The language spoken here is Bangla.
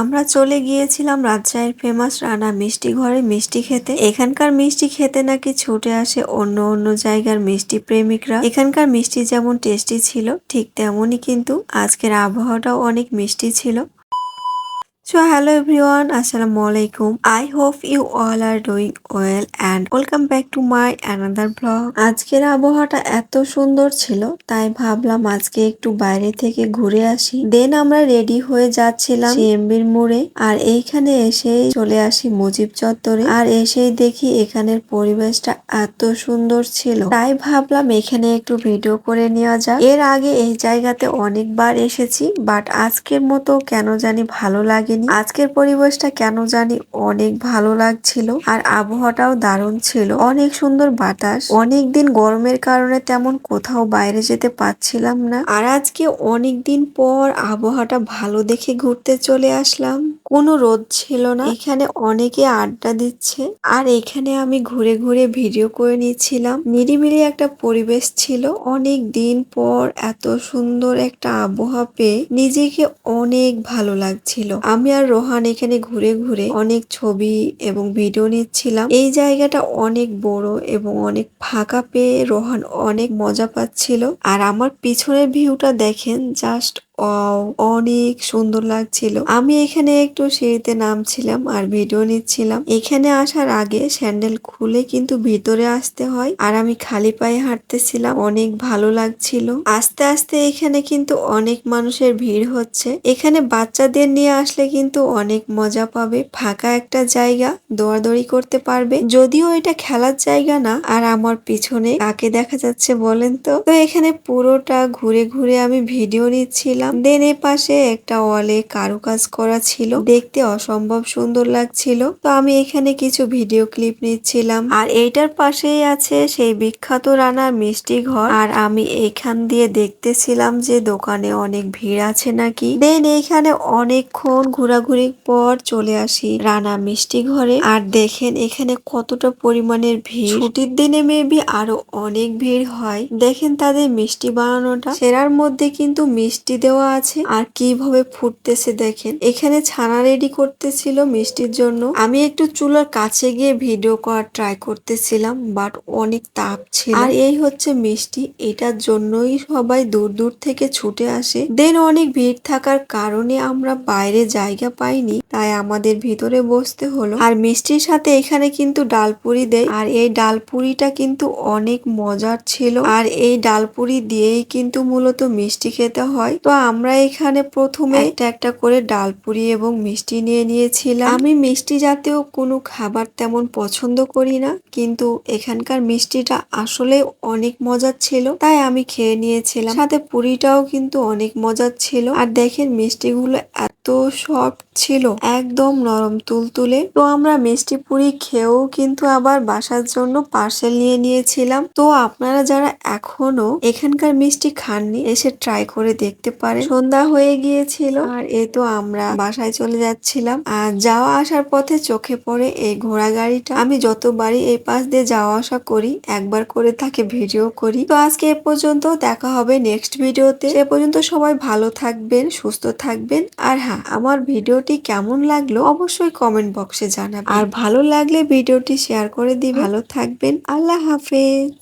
আমরা চলে গিয়েছিলাম রাজশাহীর ফেমাস রানা মিষ্টি ঘরে মিষ্টি খেতে। এখানকার মিষ্টি খেতে নাকি ছুটে আসে অন্য অন্য জায়গার মিষ্টি প্রেমিকরা। এখানকার মিষ্টি যেমন টেস্টি ছিল, ঠিক তেমনই কিন্তু আজকের আবহাওয়াটাও অনেক মিষ্টি ছিল। সো হ্যালো এভরিওয়ান আসসালামু আলাইকুম I hope you all are doing well and welcome back to my another blog আজকের আবহাওয়াটা এত সুন্দর ছিল, তাই ভাবলাম আজকে একটু বাইরে থেকে ঘুরে আসি। দেন আমরা রেডি হয়ে যাচ্ছিলাম সিএমবির মোড়ে, আর এইখানে এসে চলে আসি মুজিব চত্বরে, আর এসেই দেখি এখানের পরিবেশটা এত সুন্দর ছিল। তাই ভাবলাম এখানে একটু ভিডিও করে নেওয়া যাক। এর আগে এই জায়গাতে অনেকবার এসেছি বাট আজকের মতো কেন জানি ভালো লাগেনি আজকের পরিবেশটা কেন জানি অনেক ভালো লাগছিল আর আবহাওয়াটাও দারুণ ছিল। অনেক সুন্দর বাতাস। অনেক দিন গরমের কারণে তেমন কোথাও বাইরে যেতে পারছিলাম না। আর আজকে অনেক দিন পর আবহাওয়াটা ভালো দেখে ঘুরতে চলে আসলাম। কোনো রোদ ছিল না। এখানে অনেকে আড্ডা দিচ্ছে। আর এখানে আমি ঘুরে ঘুরে ভিডিও করে নিচ্ছিলাম নিরিবিলি একটা পরিবেশ ছিল। অনেক দিন পর এত সুন্দর একটা আবহাওয়া পেয়ে নিজেকে অনেক ভালো লাগছিল। আমি আর রোহান এখানে ঘুরে ঘুরে অনেক ছবি এবং ভিডিও নিচ্ছিলাম। এই জায়গাটা অনেক বড় এবং অনেক ফাঁকা পেয়ে রোহান অনেক মজা পাচ্ছিল। আর আমার পিছনের ভিউটা দেখেন জাস্ট অনেক সুন্দর লাগছিল। আমি এখানে একটু সিঁড়িতে নামছিলাম আর ভিডিও নিচ্ছিলাম। এখানে আসার আগে স্যান্ডেল খুলে কিন্তু ভিতরে আসতে হয় আর আমি খালি পায়ে হাঁটতেছিলাম। অনেক ভালো লাগছিল। আস্তে আস্তে এখানে কিন্তু অনেক মানুষের ভিড় হচ্ছে। এখানে বাচ্চাদের নিয়ে আসলে কিন্তু অনেক মজা পাবে। ফাঁকা একটা জায়গা, দৌড়াদৌড়ি করতে পারবে। যদিও এটা খেলার জায়গা না আর আমার পিছনে কাকে দেখা যাচ্ছে বলেন তো? তো এখানে পুরোটা ঘুরে ঘুরে আমি ভিডিও নিচ্ছিলাম। দেন এ পাশে একটা ওয়ালে কারুকাজ করা ছিল। দেখতে অসম্ভব সুন্দর লাগছিল। তো আমি এখানে কিছু ভিডিও ক্লিপ নিচ্ছিলাম। আর এইটার পাশেই আছে সেই বিখ্যাত রানার মিষ্টি ঘর। আর আমি এখান দিয়ে দেখতেছিলাম যে দোকানে অনেক ভিড় আছে নাকি। দেন এখানে অনেকক্ষণ ঘোরাঘুরি পর চলে আসি রানা মিষ্টি ঘরে। আর দেখেন এখানে কতটা পরিমাণের ভিড়। ছুটির দিনে মেবি আরও অনেক ভিড় হয়। দেখেন তাদের মিষ্টি বানানোটা। সেরার মধ্যে কিন্তু মিষ্টি দেওয়া দেওয়া আছে। আর কীভাবে ফুটতেছে দেখেন। এখানে ছানা রেডি করতেছিল মিষ্টির জন্য। আমি একটু চুলার কাছে গিয়ে ভিডিও করার ট্রাই করতেছিলাম বাট অনেক তাপ ছিল। আর এই হচ্ছে মিষ্টি। এটার জন্যই সবাই দূর দূর থেকে ছুটে আসে। দেন অনেক ভিড় থাকার কারণে আমরা বাইরে জায়গা পাইনি, তাই আমাদের ভিতরে বসতে হলো। আর মিষ্টির সাথে এখানে কিন্তু ডালপুরি দেয়। আর এই ডালপুরিটা কিন্তু অনেক মজার ছিল। আর এই ডালপুরি দিয়েই কিন্তু মূলত মিষ্টি খেতে হয়। তো আমরা এখানে প্রথমে একটা একটা করে ডালপুরি এবং মিষ্টি নিয়ে নিয়েছিলাম। আমি মিষ্টি জাতীয় কোনো খাবার তেমন পছন্দ করি না কিন্তু এখানকার মিষ্টিটা আসলে অনেক মজার ছিল তাই আমি খেয়ে নিয়েছিলাম। সাথে পুরিটাও কিন্তু অনেক মজার ছিল। আর দেখেন মিষ্টিগুলো এত সফট ছিল একদম নরম তুলতুলে। তো আমরা মিষ্টি পুরি খেয়েও কিন্তু আবার বাসার জন্য পার্সেল নিয়ে নিয়েছিলাম। তো আপনারা যারা এখনও এখানকার মিষ্টি খাননি, এসে ট্রাই করে দেখতে পারে সন্ধ্যা হয়ে গিয়েছিল আর এ তো আমরা বাসায় চলে যাচ্ছিলাম। আর যাওয়া আসার পথে চোখে পড়ে এই ঘোড়া গাড়িটা। আমি যতবারই এই পাশ দিয়ে যাওয়া আসা করি, একবার করে তাকে ভিডিও করি। তো আজকে এ পর্যন্ত দেখা হবে নেক্সট ভিডিওতে এ পর্যন্ত সবাই ভালো থাকবেন, সুস্থ থাকবেন। আর হ্যাঁ আমার ভিডিওটি কেমন লাগল অবশ্যই কমেন্ট বক্সে জানাবেন। আর ভালো লাগলে ভিডিওটি শেয়ার করে দিই ভালো থাকবেন। আল্লাহ হাফেজ।